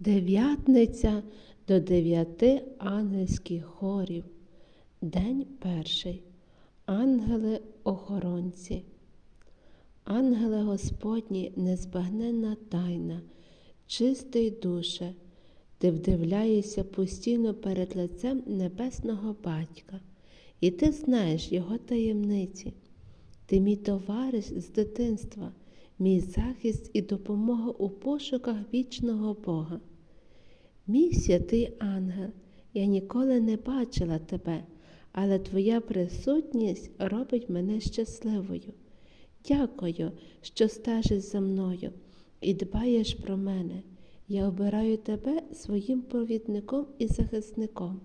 Дев'ятниця до дев'яти ангельських хорів. День перший. Ангели-охоронці. Ангеле Господні, незбагненна тайна, чистий душе, ти вдивляєшся постійно перед лицем Небесного Батька, і ти знаєш Його таємниці. Ти мій товариш з дитинства, мій захист і допомога у пошуках вічного Бога. Мій святий ангел, я ніколи не бачила тебе, але твоя присутність робить мене щасливою. Дякую, що стежиш за мною і дбаєш про мене. Я обираю тебе своїм провідником і захисником,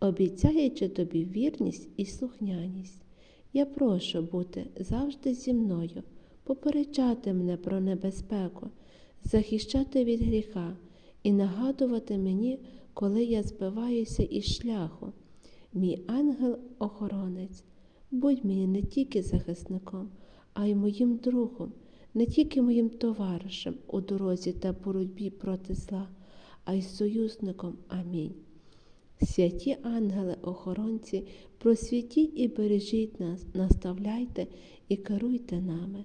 обіцяючи тобі вірність і слухняність. Я прошу бути завжди зі мною, попереджати мене про небезпеку, захищати від гріха і нагадувати мені, коли я збиваюся із шляху. Мій ангел-охоронець, будь мені не тільки захисником, а й моїм другом, не тільки моїм товаришем у дорозі та боротьбі проти зла, а й союзником. Амінь. Святі ангели-охоронці, просвітіть і бережіть нас, наставляйте і керуйте нами.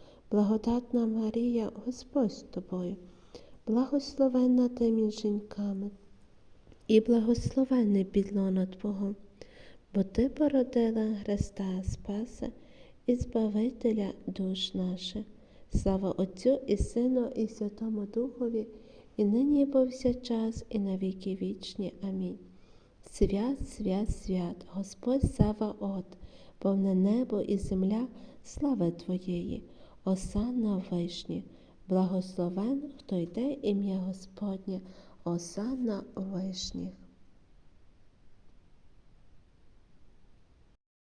благодатна Марія, Господь з тобою, благословенна ти між жінками, і благословенний підлона Твого, бо Ти породила Христа Спаса і Збавителя душ наших. Слава Отцю і Сину, і Святому Духові, і нині і повсякчас, і на віки вічні. Амінь. Свят, свят, свят, Господь Саваот, повне небо і земля, слави Твоєї, осанна в вишні, благословен, хто йде ім'я Господнє, осанна у вишніх.